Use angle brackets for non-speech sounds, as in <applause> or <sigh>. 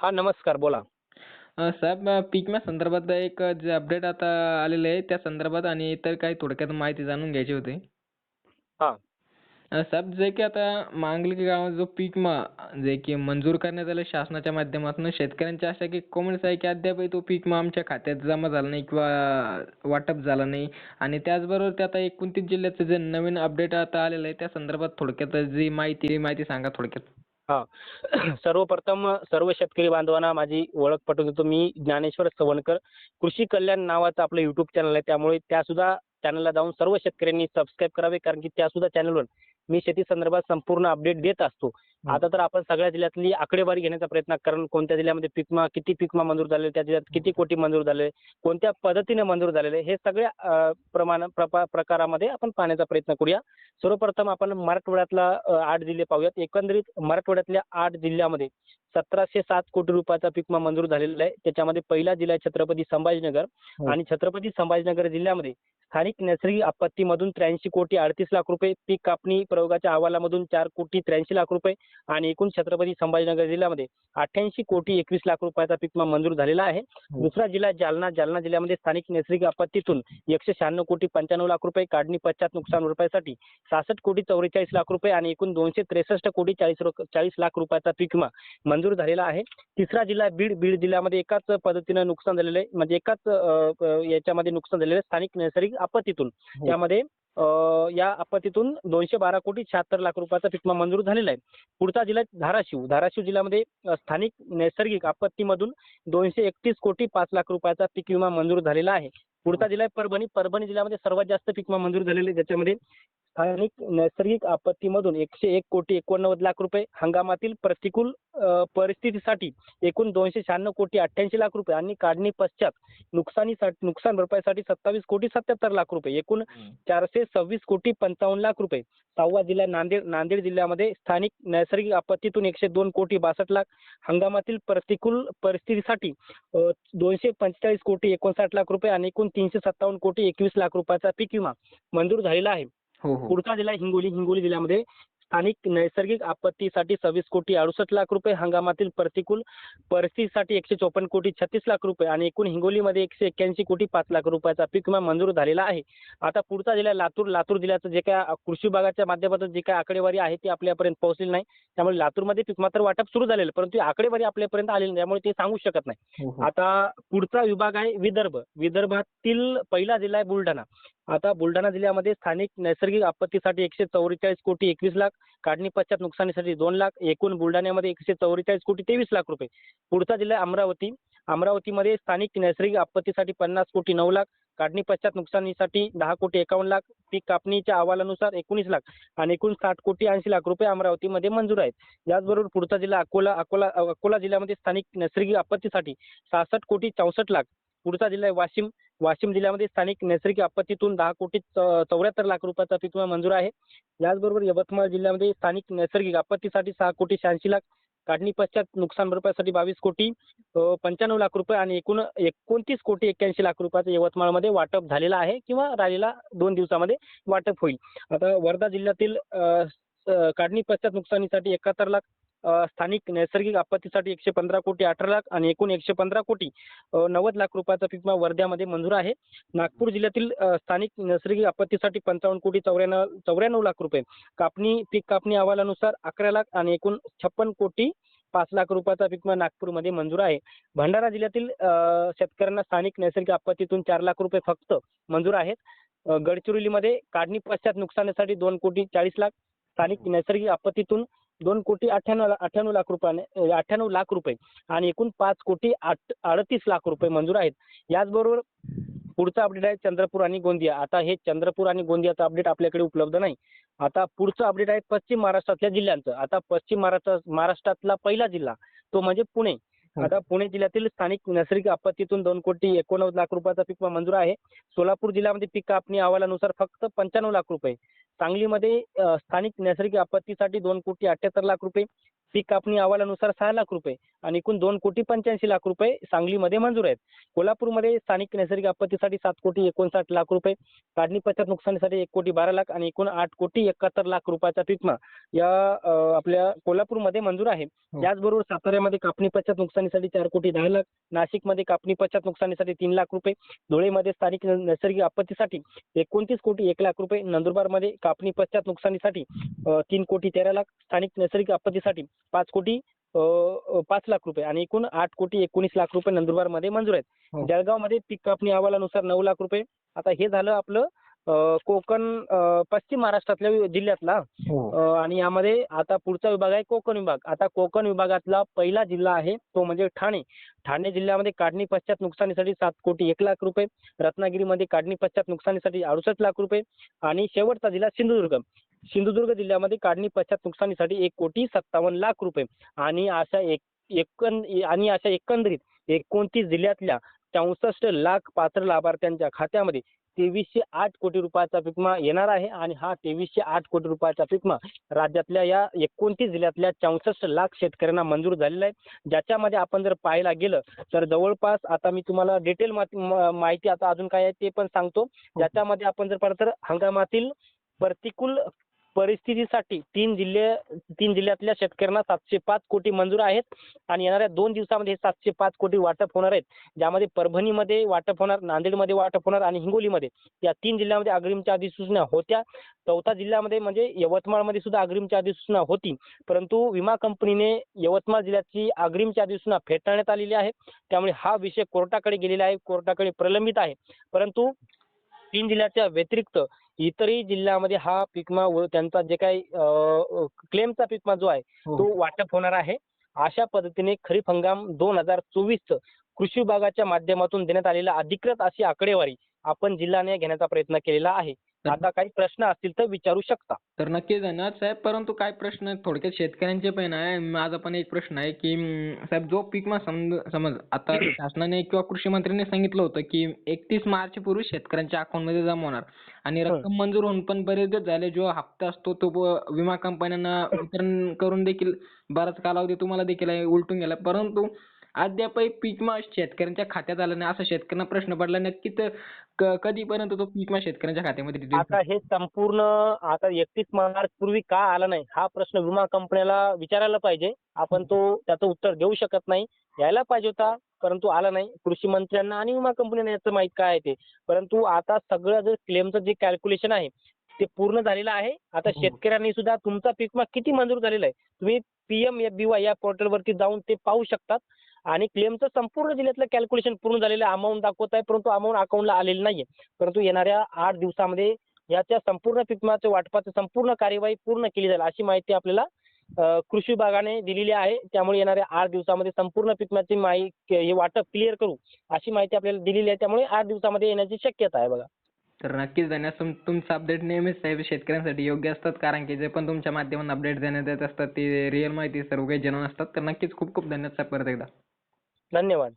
हा नमस्कार बोला. साहेब अ, पीक विम्या संदर्भात एक जे अपडेट आता आलेलं आहे त्या संदर्भात आणि इतर काही थोडक्यात माहिती जाणून घ्यायची होती. हा. साहेब जे की आता मांगलिक गावात जो पीक विमा जे की मंजूर करण्यात आलं शासनाच्या माध्यमातून शेतकऱ्यांची अशा की कमेंट्स आहे की अद्यापही तो पीक विमा आमच्या खात्यात जमा झाला नाही किंवा वाटप झाला नाही. आणि त्याचबरोबर ते आता एकोणतीस जिल्ह्याचं जे नवीन अपडेट आता आलेलं आहे त्या संदर्भात थोडक्यात जी माहिती माहिती सांगा थोडक्यात. हा. सर्वप्रथम सर्व शेतकरी बांधवांना माझी ओळख पटवून देतो. मी ज्ञानेश्वर सवणकर कृषी कल्याण नावाचं आपलं युट्यूब चॅनल आहे. त्यामुळे त्या सुद्धा चॅनलला जाऊन सर्व शेतकऱ्यांनी सबस्क्राईब करावे. कारण की त्या सुद्धा चॅनलवर मी शेती संदर्भात संपूर्ण अपडेट देत असतो. आता तर आपण सगळ्या जिल्ह्यातली आकडेवारी घेण्याचा प्रयत्न कारण कोणत्या जिल्ह्यामध्ये पीकमा किती पीकमा मंजूर झाले त्या जिल्ह्यात किती कोटी मंजूर झाले कोणत्या पद्धतीने मंजूर झालेले हे सगळ्या प्रमाण प्रकारामध्ये आपण पाहण्याचा प्रयत्न करूया. सर्वप्रथम आपण मराठवाड्यातला आठ जिल्हे पाहूयात. एकंदरीत मराठवाड्यातल्या आठ जिल्ह्यामध्ये सतराशे सात कोटी रुपयाचा पीकमा मंजूर झालेला आहे. त्याच्यामध्ये पहिला जिल्हा आहे छत्रपती संभाजीनगर हो. आणि छत्रपती संभाजीनगर जिल्ह्यामध्ये स्थानिक नैसर्गिक आपत्तीमधून त्र्याऐंशी कोटी अडतीस लाख रुपये पीक कापणी प्रयोगाच्या अहवालामधून चार कोटी त्र्याऐंशी लाख रुपये आणि एकूण छत्रपती संभाजीनगर जिल्ह्यामध्ये अठ्ठ्याऐंशी कोटी एकवीस लाख रुपयाचा पीकमा मंजूर झालेला आहे. दुसरा जिल्हा जालना जालना जिल्ह्यामध्ये स्थानिक नैसर्गिक आपत्तीतून एकशे शहाण्णव कोटी पंच्याण्णव लाख रुपये काढणी पश्चात नुकसान भरपाईसाठी सहासष्ट कोटी चौवेचाळीस लाख रुपये आणि एकूण दोनशे त्रेसष्ट कोटी चाळीस चाळीस लाख रुपयाचा पीक विमा मंजूर झालेला आहे. तिसरा जिल्हा बीड बीड जिल्ह्यामध्ये एकाच पद्धतीनं नुकसान झालेलं आहे. म्हणजे एकाच याच्यामध्ये नुकसान झालेलं आहे स्थानिक नैसर्गिक आपत्तीतून. त्यामध्ये अ, या आपत्तीतून दोनशे बारा कोटी शहात्तर लाख रुपयाचा पीक विमा मंजूर झालेला आहे. पुढचा जिल्हा धाराशिव. धाराशिव जिल्ह्यामध्ये स्थानिक नैसर्गिक आपत्तीमधून दोनशे एकतीस कोटी पाच लाख रुपयाचा पीक विमा मंजूर झालेला आहे. पुढचा जिल्हा आहे परभणी. परभणी जिल्ह्यामध्ये सर्वात जास्त पीक विमा मंजूर झालेले आहे, ज्याच्यामध्ये स्थानिक नैसर्गिक आपत्तीमधून एकशे एक कोटी एकोणनव्वद लाख रुपये हंगामातील प्रतिकूल परिस्थितीसाठी एकूण दोनशे शहाण्णव कोटी अठ्ठ्याऐंशी लाख रुपये आणि काढणी पश्चात नुकसानीसाठी नुकसान भरपाईसाठी सत्तावीस कोटी सत्याहत्तर लाख रुपये एकूण चारशे सव्वीस कोटी पंचावन्न लाख रुपये. सहावा जिल्हा नांदेड नांदेड जिल्ह्यामध्ये स्थानिक नैसर्गिक आपत्तीतून एकशे दोन कोटी बासष्ट लाख. हंगामातील प्रतिकूल परिस्थितीसाठी दोनशे पंचेचाळीस कोटी एकोणसाठ लाख रुपये आणि एकूण तीनशे सत्तावन्न कोटी एकवीस लाख रुपयाचा पीक विमा मंजूर झालेला आहे. पुढचा जिल्हा हिंगोली हिंगोली जिल्ह्यामध्ये स्थानिक नैसर्गिक आपत्तीसाठी सव्वीस कोटी अडुसष्ट लाख रुपये हंगामातील प्रतिकूल परिस्थितीसाठी एकशे चोपन्न कोटी छत्तीस लाख रुपये आणि एकूण हिंगोलीमध्ये एकशे एक्क्याऐंशी कोटी पाच लाख रुपयाचा पीक विमा मंजूर झालेला आहे. आता पुढचा जिल्हा लातूर लातूर जिल्ह्याचं जे काय कृषी विभागाच्या माध्यमातून जी काय आकडेवारी आहे ती आपल्यापर्यंत पोहोचलेली नाही. त्यामुळे लातूरमध्ये पीक मात्र वाटप सुरू झालेलं परंतु ही आकडेवारी आपल्यापर्यंत आलेली नाही त्यामुळे ते सांगू शकत नाही. हो, हो. आता पुढचा विभाग आहे विदर्भ. विदर्भातील पहिला जिल्हा आहे बुलढाणा. आता बुलढाणा जिल्ह्यामध्ये स्थानिक नैसर्गिक आपत्तीसाठी एकशे चौवेचाळीस कोटी एकवीस लाख काढणी पश्चात नुकसानीसाठी दोन लाख एकूण बुलढाण्यामध्ये एकशे चौवेचाळीस कोटी तेवीस लाख रुपये. पुढचा जिल्हा अमरावती. अमरावतीमध्ये स्थानिक नैसर्गिक आपत्तीसाठी पन्नास कोटी नऊ लाख काढणी पश्चात नुकसानीसाठी दहा कोटी एकावन्न लाख पीक कापणीच्या अहवालानुसार एकोणीस लाख आणि एकूण साठ कोटी ऐंशी लाख रुपये अमरावतीमध्ये मंजूर आहेत. याचबरोबर पुढचा जिल्हा अकोला अकोला अकोला जिल्ह्यामध्ये स्थानिक नैसर्गिक आपत्तीसाठी सहासष्ट कोटी चौसष्ट लाख पुढचा जिल्हा आहे वाशिम वाशिम जिल्ह्यामध्ये स्थानिक नैसर्गिक आपत्तीतून दहा कोटी चौऱ्याहत्तर लाख रुपयाचा पीक विमा मंजूर आहे. याचबरोबर यवतमाळ जिल्ह्यामध्ये स्थानिक नैसर्गिक आपत्तीसाठी सहा कोटी शहाऐंशी लाख काढणी पश्चात नुकसान भरपाईसाठी बावीस कोटी पंच्याण्णव लाख रुपये आणि एकूण एकोणतीस कोटी एक्क्याऐंशी लाख रुपयाचं यवतमाळमध्ये वाटप झालेलं आहे किंवा राहिलेला दोन दिवसामध्ये वाटप होईल. आता वर्धा जिल्ह्यातील काढणी पश्चात नुकसानीसाठी एकाहत्तर लाख स्थानिक नैसर्गिक आपत्तीसाठी एकशे पंधरा कोटी अठरा लाख आणि एकूण एकशे पंधरा कोटी नव्वद लाख रुपयाचा पीक विमा वर्ध्यामध्ये मंजूर आहे. नागपूर जिल्ह्यातील स्थानिक नैसर्गिक आपत्तीसाठी पंचावन्न कोटी चौऱ्याण्णव चौऱ्याण्णव लाख रुपये. कापणी पीक कापणी अहवालानुसार अकरा लाख आणि एकूण छप्पन कोटी पाच लाख रुपयाचा पीक विमा नागपूरमध्ये मंजूर आहे. भंडारा जिल्ह्यातील शेतकऱ्यांना स्थानिक नैसर्गिक आपत्तीतून चार लाख रुपये फक्त मंजूर आहेत. गडचिरोलीमध्ये काढणी पश्चात नुकसानीसाठी दोन कोटी चाळीस लाख. स्थानिक नैसर्गिक आपत्तीतून दोन कोटी अठ्ठ्याण्णव अठ्ठ्याण्णव लाख रुपयाने अठ्ठ्याण्णव लाख रुपये आणि एकूण पाच कोटी आठ अडतीस लाख रुपये मंजूर आहेत. याचबरोबर पुढचा अपडेट आहे चंद्रपूर आणि गोंदिया. आता हे चंद्रपूर आणि गोंदियाचं अपडेट आपल्याकडे उपलब्ध नाही. आता पुढचं अपडेट आहे पश्चिम महाराष्ट्रातल्या जिल्ह्यांचं. आता पश्चिम महाराष्ट्र महाराष्ट्रातला पहिला जिल्हा तो म्हणजे पुणे. आता पुणे जिल्ह्यातील स्थानिक नैसर्गिक आपत्तीतून दोन कोटी एकोणनव्वद लाख रुपयाचा पीक मंजूर आहे. सोलापूर जिल्ह्यामध्ये पीक कापणी अहवालानुसार फक्त पंच्याण्णव लाख रुपये. सांगलीमध्ये स्थानिक नैसर्गिक आपत्तीसाठी दोन कोटी अठ्ठ्याहत्तर लाख रुपये. पीक कापणी अहवालानुसार सहा लाख रुपये. आणि एकूण दोन कोटी पंच्याऐंशी लाख रुपये सांगलीमध्ये मंजूर आहेत कोल्हापूरमध्ये स्थानिक नैसर्गिक आपत्तीसाठी सात कोटी एकोणसाठ लाख रुपये काढणी पश्चात नुकसानीसाठी एक कोटी बारा लाख आणि एकूण आठ कोटी एकाहत्तर लाख रुपयाचा पिकमा या आपल्या कोल्हापूरमध्ये मंजूर आहे हो. त्याचबरोबर साताऱ्यामध्ये कापणी पश्चात नुकसानीसाठी चार कोटी दहा लाख नाशिकमध्ये कापणी पश्चात नुकसानीसाठी तीन लाख रुपये धुळेमध्ये स्थानिक नैसर्गिक आपत्तीसाठी एकोणतीस कोटी एक लाख रुपये नंदुरबारमध्ये कापणी पश्चात नुकसानीसाठी तीन कोटी तेरा लाख स्थानिक नैसर्गिक आपत्तीसाठी पाच कोटी पाच लाख रुपये आणि एकूण आठ कोटी एकोणीस लाख रुपये नंदुरबारमध्ये मंजूर आहेत. हो. जळगावमध्ये पीक कापणी अहवालानुसार नऊ लाख रुपये. आता हे झालं आपलं कोकण पश्चिम महाराष्ट्रातल्या जिल्ह्यातला. हो. आणि यामध्ये आता पुढचा विभाग आहे कोकण विभाग. आता कोकण विभागातला पहिला जिल्हा आहे तो म्हणजे ठाणे. ठाणे जिल्ह्यामध्ये काढणी पश्चात नुकसानीसाठी सात कोटी एक लाख रुपये. रत्नागिरीमध्ये काढणी पश्चात नुकसानीसाठी अडुसष्ट लाख रुपये. आणि शेवटचा जिल्हा सिंधुदुर्ग. सिंधुदुर्ग जिल्ह्यामध्ये काढणी पश्चात नुकसानीसाठी एक कोटी सत्तावन्न लाख रुपये. आणि अशा एक एकंद आणि अशा एकंदरीत एकोणतीस जिल्ह्यातल्या चौसष्ट लाख पात्र लाभार्थ्यांच्या खात्यामध्ये तेवीसशे आठ कोटी रुपयाचा पिकमा येणार आहे. आणि हा तेवीसशे आठ कोटी रुपयाचा पिकमा राज्यातल्या या एकोणतीस जिल्ह्यातल्या चौसष्ट लाख शेतकऱ्यांना मंजूर झालेला आहे. ज्याच्यामध्ये आपण जर पाहायला गेलं तर जवळपास आता मी तुम्हाला डिटेल माहिती आता अजून काय आहे ते पण सांगतो. ज्याच्यामध्ये आपण जर पाहिलं तर हंगामातील प्रतिकूल परिस्थितीसाठी तीन जिल्हे तीन जिल्ह्यातल्या शेतकऱ्यांना सातशे पाच कोटी मंजूर आहेत. आणि येणाऱ्या दोन दिवसामध्ये हे सातशे पाच कोटी वाटप होणार आहेत. ज्यामध्ये परभणीमध्ये वाटप होणार नांदेडमध्ये वाटप होणार आणि हिंगोलीमध्ये. या तीन जिल्ह्यामध्ये अग्रिमच्या अधिसूचना होत्या. चौथा जिल्ह्यामध्ये म्हणजे यवतमाळमध्ये सुद्धा अग्रिमच्या अधिसूचना होती. परंतु विमा कंपनीने यवतमाळ जिल्ह्याची अग्रिमच्या अधिसूचना फेटाळण्यात आलेली आहे. त्यामुळे हा विषय कोर्टाकडे गेलेला आहे. कोर्टाकडे प्रलंबित आहे. परंतु तीन जिल्ह्याच्या व्यतिरिक्त इतरही जिल्ह्यामध्ये हा पिकमा व त्यांचा जे काही क्लेमचा पिकमा जो आहे हो. तो वाटप होणार आहे अशा पद्धतीने खरीप हंगाम दोन हजार चोवीस कृषी विभागाच्या माध्यमातून देण्यात आलेला अधिकृत अशी आकडेवारी आपण जिल्ह्याने घेण्याचा प्रयत्न केलेला आहे आता काही प्रश्न असतील तर विचारू शकता. तर नक्कीच धन्यवाद साहेब. परंतु काय प्रश्न थोडक्यात शेतकऱ्यांचे पण आहे. माझा पण एक प्रश्न आहे की साहेब जो पीक मा समज समज आता <clears throat> शासनाने किंवा कृषी मंत्र्यांनी सांगितलं होतं की एकतीस मार्च पूर्वी शेतकऱ्यांच्या अकाउंटमध्ये जमा होणार. आणि. रक्कम मंजूर होऊन पण बरेच दिवस झाले. जो हप्ता असतो तो विमा कंपन्यांना वितरण करून देखील बराच कालावधी तुम्हाला देखील आहे, उलटून गेला. परंतु अद्यापही पीक विमा शेतकऱ्यांच्या खात्यात आला नाही. असा शेतकऱ्यांना प्रश्न पडला नक्की तर क- कधीपर्यंत तो पीक विमा शेतकऱ्यांच्या खात्यामध्ये? आता हे संपूर्ण आता एकतीस मार्च पूर्वी का आला नाही हा प्रश्न विमा कंपन्याला विचारायला पाहिजे. आपण तो त्याचं उत्तर देऊ शकत नाही. यायला पाहिजे होता परंतु आला नाही. कृषी मंत्र्यांना आणि विमा कंपन्यांना याचं माहीत काय आहे ते. परंतु आता सगळं जे क्लेमचं जे कॅल्क्युलेशन आहे ते पूर्ण झालेलं आहे. आता हो. शेतकऱ्यांनी सुद्धा तुमचा पीक विमा किती मंजूर झालेला आहे? तुम्ही पीएम या पोर्टलवरती जाऊन ते पाहू शकतात. आणि क्लेमचं संपूर्ण जिल्ह्यातलं कॅल्क्युलेशन पूर्ण झालेलं अमाऊंट दाखवत आहे परंतु अमाऊंट अकाउंटला आलेली नाहीये. परंतु येणाऱ्या आठ दिवसामध्ये याच्या संपूर्ण पिकमाच्या वाटपाचं संपूर्ण कार्यवाही पूर्ण केली जाईल अशी माहिती आपल्याला कृषी विभागाने दिलेली आहे. त्यामुळे येणाऱ्या आठ दिवसामध्ये संपूर्ण पिकमाची माहिती हे वाटप क्लिअर करू अशी माहिती आपल्याला दिलेली आहे. त्यामुळे आठ दिवसामध्ये येण्याची शक्यता आहे बघा. तर नक्कीच देण्यास तुमचं अपडेट नेहमीच साहेब शेतकऱ्यांसाठी योग्य असतात कारण की जे पण तुमच्या माध्यमातून अपडेट देण्यात येत असतात ते रिअल माहिती सर्व काही जनून असतात. तर नक्कीच खूप खूप धन्यवाद साहेब परत एकदा. धन्यवाद.